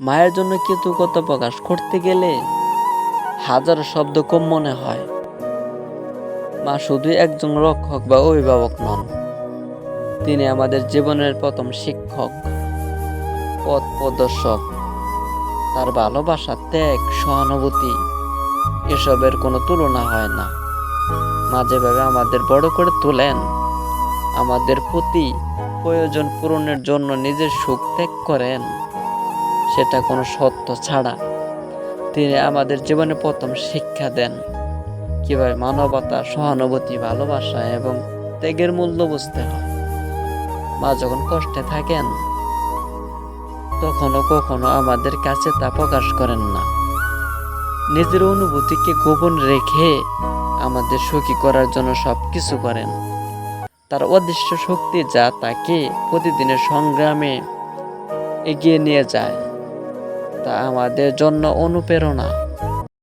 মায়ের জন্য কৃতজ্ঞতা প্রকাশ করতে গেলে হাজার শব্দ কম মনে হয়। মা শুধু একজন রক্ষক বা অভিভাবক নন, তিনি আমাদের জীবনের প্রথম শিক্ষক, পথ প্রদর্শক। তার ভালোবাসা, ত্যাগ, সহানুভূতি, এসবের কোনো তুলনা হয় না। মা যেভাবে আমাদের বড় করে তোলেন, আমাদের প্রতি প্রয়োজন পূরণের জন্য নিজের সুখ ত্যাগ করেন। সেটা কোনো সত্য ছাড়া। তিনি আমাদের জীবনে প্রথম শিক্ষা দেন কীভাবে মানবতা, সহানুভূতি, ভালোবাসা এবং ত্যাগের মূল্য বুঝতে হয়। মা যখন কষ্টে থাকেন, তখনও কখনো আমাদের কাছে তা প্রকাশ করেন না। নিজের অনুভূতিকে গোপন রেখে আমাদের সুখী করার জন্য সব কিছু করেন। তার অদৃশ্য শক্তি যা তাকে প্রতিদিনের সংগ্রামে এগিয়ে নিয়ে যায়। তা আমাদের জন্য অনুপ্রেরণা।